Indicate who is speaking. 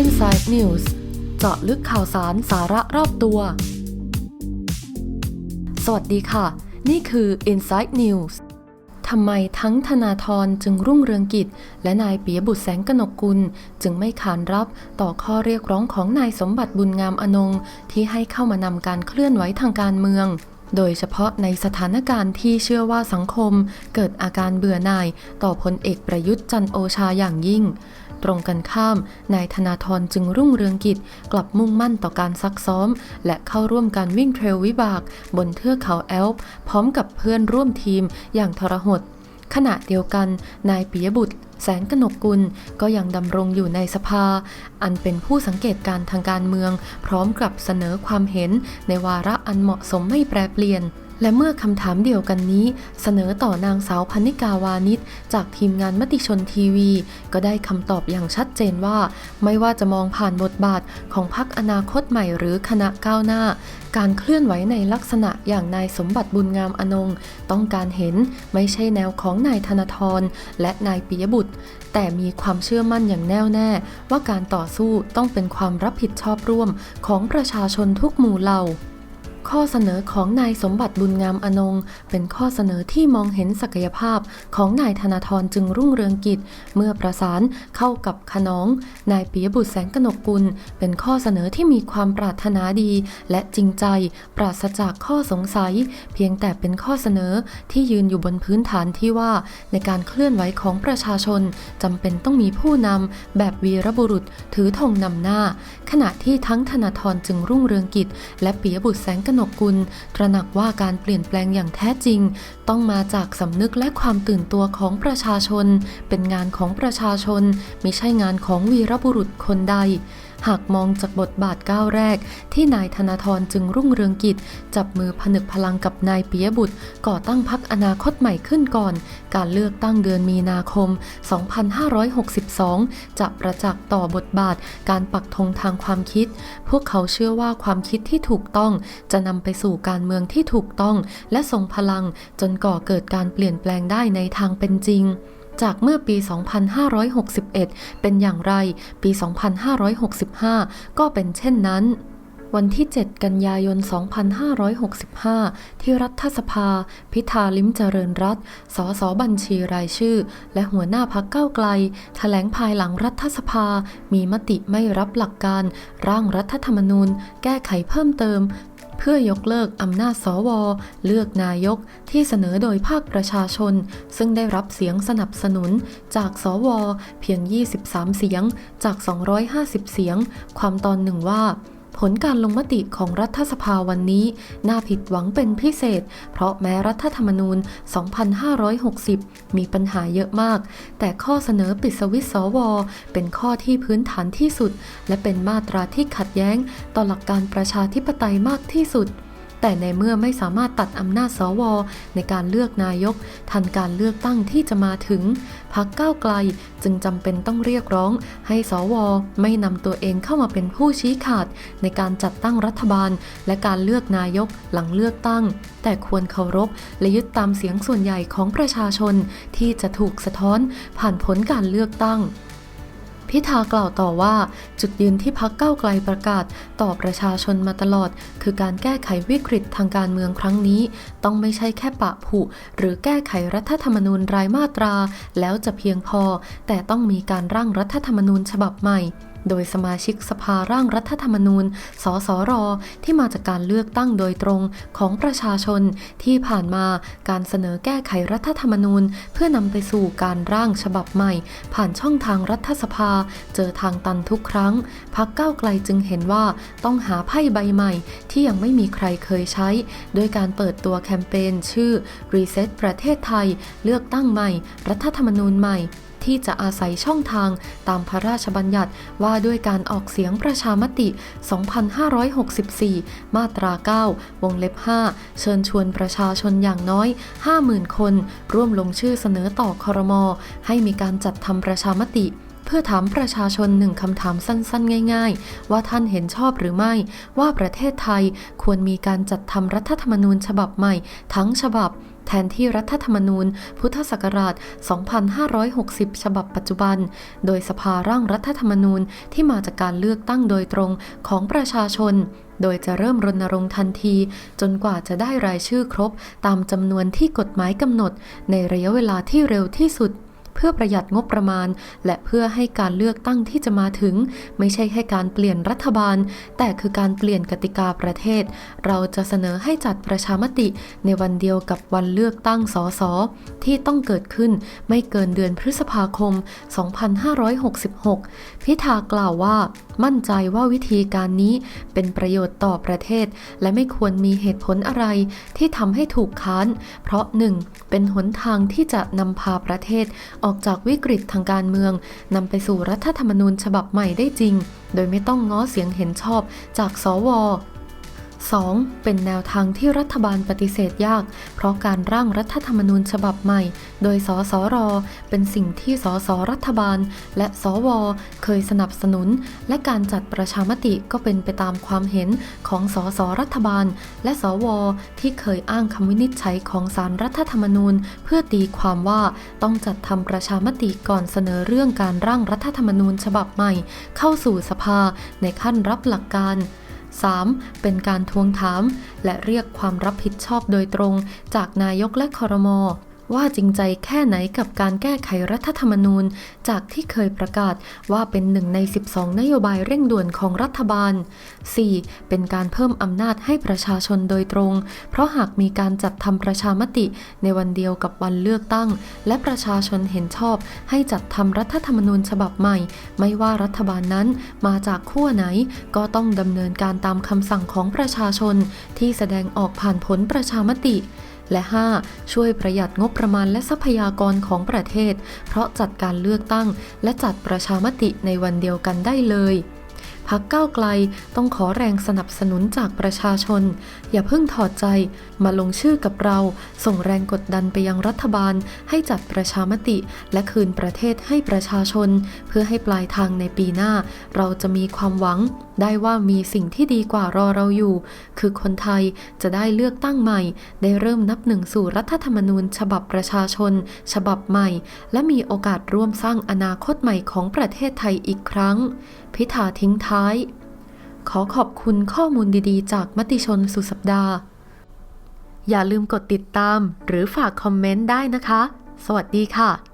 Speaker 1: Inside News เจาะลึกข่าวสารสาระรอบตัว สวัสดีค่ะ นี่คือ Inside News ทำไมทั้งธนาธรจึงรุ่งเรืองกิจ และนายปียบุตรแสงกนกกุล จึงไม่ขานรับต่อข้อเรียกร้องของนายสมบัติบุญงามอนงที่ให้เข้ามานำการเคลื่อนไหวทางการเมือง โดยเฉพาะในสถานการณ์ที่เชื่อว่าสังคมเกิดอาการเบื่อหน่ายต่อพลเอกประยุทธ์จันโอชาอย่างยิ่ง ตรงกันข้าม นายธนาธรจึงรุ่งเรืองกิจกลับมุ่งมั่นต่อการซักซ้อม และเข้าร่วมการวิ่งเทรลวิบาก บนเทือกเขาแอลป์พร้อมกับเพื่อนร่วมทีมอย่างทรหด ขณะเดียวกัน นายปิยบุตร แสงกนกกุลก็ยังดำรงอยู่ในสภา อันเป็นผู้สังเกตการณ์ทางการเมือง พร้อมกับเสนอความเห็นในวาระอันเหมาะสมไม่แปรเปลี่ยน และเมื่อคำถามเดียวกันนี้ เสนอต่อนางสาวพันิกาวานิชจากทีมงานมติชนทีวี ก็ได้คำตอบอย่างชัดเจนว่า ไม่ว่าจะมองผ่านบทบาทของพรรคอนาคตใหม่หรือคณะก้าวหน้า การเคลื่อนไหวในลักษณะอย่างนายสมบัติบุญงามอนงต้องการเห็นไม่ใช่แนวของนายธนาธรและนายปิยบุตร แต่มีความเชื่อมั่นอย่างแน่วแน่ว่าการต่อสู้ต้องเป็นความรับผิดชอบร่วมของประชาชนทุกหมู่เหล่า ข้อเสนอของนายสมบัติบุญงามอนง เป็นข้อเสนอที่มองเห็นศักยภาพของนายธนาธรจึงรุ่งเรืองกิจ เมื่อประสานเข้ากับขนอง นายปิยบุตรแสงกนกกุล เป็นข้อเสนอที่มีความปรารถนาดี และจริงใจ ปราศจากข้อสงสัย เพียงแต่เป็นข้อเสนอที่ยืนอยู่บนพื้นฐานที่ว่าในการเคลื่อนไหวของประชาชนจำเป็นต้องมีผู้นำแบบวีรบุรุษถือธงนำหน้า ขณะที่ทั้งธนาธรจึงรุ่งเรืองกิจ และปิยบุตรแสงกนกกุล ตระหนักว่าการเปลี่ยนแปลงอย่างแท้จริง ต้องมาจากสำนึกและความตื่นตัวของประชาชน เป็นงานของประชาชน มิใช่งานของวีรบุรุษคนใด หากมองจากบทบาทก้าวแรก ที่นายธนาธรจึงรุ่งเรืองกิจ จับมือผนึกพลังกับนายปิยบุตร ก่อตั้งพักอนาคตใหม่ขึ้นก่อน การเลือกตั้งเดือนมีนาคม 2562 จะประจักษ์ต่อบทบาทการปักธงทางความคิด พวกเขาเชื่อว่าความคิดที่ถูกต้อง จะนำไปสู่การเมืองที่ถูกต้อง และทรงพลังจนก่อเกิดการเปลี่ยนแปลงได้ในทางเป็นจริง จากเมื่อปี 2561 เป็นอย่างไร ปี 2565 ก็เป็นเช่นนั้นวันที่ 7 กันยายน 2565 ที่รัฐสภา พิธาลิมเจริญรัตน์สสบัญชีรายชื่อ และหัวหน้าพักเก้าไกล แถลงภายหลังรัฐสภา มีมติไม่รับหลักการ ร่างรัฐธรรมนูญ แก้ไขเพิ่มเติม พื่อยกเลิกอำนาจสว เลือกนายกที่เสนอโดยภาคประชาชน ซึ่งได้รับเสียงสนับสนุนจากสว เพียง 23 เสียงจาก 250 เสียง ความตอนหนึ่งว่า ผลการลงมติของรัฐสภาวันนี้ น่าผิดหวังเป็นพิเศษ เพราะแม้รัฐธรรมนูญ 2560 มีปัญหาเยอะมาก แต่ข้อเสนอปิดสวิตสว เป็นข้อที่พื้นฐานที่สุด และเป็นมาตราที่ขัดแย้ง ต่อหลักการประชาธิปไตยมากที่สุดแต่ในเมื่อไม่สามารถตัดอำนาจสว ในการเลือกนายก ทันการเลือกตั้งที่จะมาถึง พักก้าวไกลจึงจำเป็นต้องเรียกร้อง ให้สวไม่นำตัวเองเข้ามาเป็นผู้ชี้ขาด ในการจัดตั้งรัฐบาล และการเลือกนายกหลังเลือกตั้ง แต่ควรเคารพ และยึดตามเสียงส่วนใหญ่ของประชาชนที่จะถูกสะท้อนผ่านผลการเลือกตั้ง พิธากล่าวต่อว่า จุดยืนที่พักเก้าไกลประกาศ ต่อประชาชนมาตลอด คือการแก้ไขวิกฤตทางการเมืองครั้งนี้ ต้องไม่ใช่แค่ปะผุ หรือแก้ไขรัฐธรรมนูญรายมาตรา แล้วจะเพียงพอ แต่ต้องมีการร่างรัฐธรรมนูญฉบับใหม่ โดยสมาชิกสภาร่างรัฐธรรมนูญ สสร ที่มาจากการเลือกตั้งโดยตรงของประชาชนที่ผ่านมาการเสนอแก้ไขรัฐธรรมนูญ เพื่อนำไปสู่การร่างฉบับใหม่ ผ่านช่องทางรัฐสภา เจอทางตันทุกครั้ง พักเก้าวไกลจึงเห็นว่าต้องหาไพ่ใบใหม่ ที่ยังไม่มีใครเคยใช้ โดยการเปิดตัวแคมเปญชื่อ Reset ประเทศไทย เลือกตั้งใหม่ รัฐธรรมนูญใหม่ ที่จะอาศัยช่องทางตามพระราชบัญญัติว่าด้วยการออกเสียงประชามติ 2564 มาตรา 9 วงเล็บ 5 เชิญชวนประชาชนอย่างน้อย 50,000 คน ร่วมลงชื่อเสนอต่อคอรมอให้มีการจัดทำประชามติเพื่อถามประชาชนหนึ่งคำถามสั้นๆ ง่าย ๆ ว่าท่านเห็นชอบหรือไม่ ว่าประเทศไทยควรมีการจัดทำรัฐธรรมนูญฉบับใหม่ทั้งฉบับ ทนที่รัฐธรรมนูญ พุทธศักราช 2560 ฉบับปัจจุบัน โดยสภาร่างรัฐธรรมนูญที่มาจากการเลือกตั้งโดยตรงของประชาชน โดยจะเริ่มรณรงค์ทันที จนกว่าจะได้รายชื่อครบ ตามจำนวนที่กฎหมายกำหนด ในระยะเวลาที่เร็วที่สุด เพื่อประหยัดงบประมาณ และเพื่อให้การเลือกตั้งที่จะมาถึง ไม่ใช่แค่การเปลี่ยนรัฐบาล แต่คือการเปลี่ยนกติกาประเทศ เราจะเสนอให้จัดประชามติในวันเดียวกับวันเลือกตั้งสสที่ต้องเกิดขึ้นไม่เกินเดือนพฤษภาคม 2566 พิธากล่าวว่ามั่นใจว่าวิธีการนี้เป็นประโยชน์ต่อประเทศ และไม่ควรมีเหตุผลอะไรที่ทำให้ถูกค้าน เพราะหนึ่งเป็นหนทางที่จะนำพาประเทศออกจากวิกฤตทางการเมืองนำไปสู่รัฐธรรมนูญฉบับใหม่ได้จริง โดยไม่ต้องง้อเสียงเห็นชอบจากสว 2. เป็นแนวทางที่รัฐบาลปฏิเสธยาก เพราะการร่างรัฐธรรมนูญฉบับใหม่ โดยสสร เป็นสิ่งที่สสรัฐบาล และสว เคยสนับสนุน และการจัดประชามติก็เป็นไปตามความเห็นของสสรัฐบาล และสว ที่เคยอ้างคำวินิจฉัยของสารรัฐธรรมนูญ เพื่อตีความว่าต้องจัดทำประชามติก่อนเสนอเรื่องการร่างรัฐธรรมนูญฉบับใหม่ เข้าสู่สภาในขั้นรับหลักการ 3. เป็นการทวงถาม และเรียกความรับผิดชอบโดยตรง จากนายกและคอรมอ ว่าจริงใจแค่ไหนกับการแก้ไขรัฐธรรมนูญ จากที่เคยประกาศว่าเป็นหนึ่งใน 12 นโยบายเร่งด่วนของรัฐบาล 4. เป็นการเพิ่มอำนาจให้ประชาชนโดยตรง เพราะหากมีการจัดทำประชามติในวันเดียวกับวันเลือกตั้ง และประชาชนเห็นชอบ ให้จัดทำรัฐธรรมนูญฉบับใหม่ ไม่ว่ารัฐบาลนั้นมาจากขั้วไหน ก็ต้องดำเนินการตามคำสั่งของประชาชนที่แสดงออกผ่านผลประชามติ และ 5. ช่วยประหยัดงบประมาณและทรัพยากรของประเทศ เพราะจัดการเลือกตั้ง และจัดประชามติในวันเดียวกันได้เลย พักก้าวไกลต้องขอแรงสนับสนุนจากประชาชน อย่าเพิ่งถอดใจมาลงชื่อกับเรา ส่งแรงกดดันไปยังรัฐบาล ให้จัดประชามติ และคืนประเทศให้ประชาชน เพื่อให้ปลายทางในปีหน้า เราจะมีความหวัง ได้ว่ามีสิ่งที่ดีกว่ารอเราอยู่ คือคนไทยจะได้เลือกตั้งใหม่ ได้เริ่มนับหนึ่งสู่รัฐธรรมนูญ ฉบับประชาชน ฉบับใหม่ และมีโอกาสร่วมสร้างอนาคตใหม่ของประเทศไทยอีกครั้ง พิธาทิ้งท้าย ขอขอบคุณข้อมูลดีๆ จากมติชนสุดสัปดาห์ อย่าลืมกดติดตามหรือฝากคอมเมนต์ได้นะคะ สวัสดีค่ะ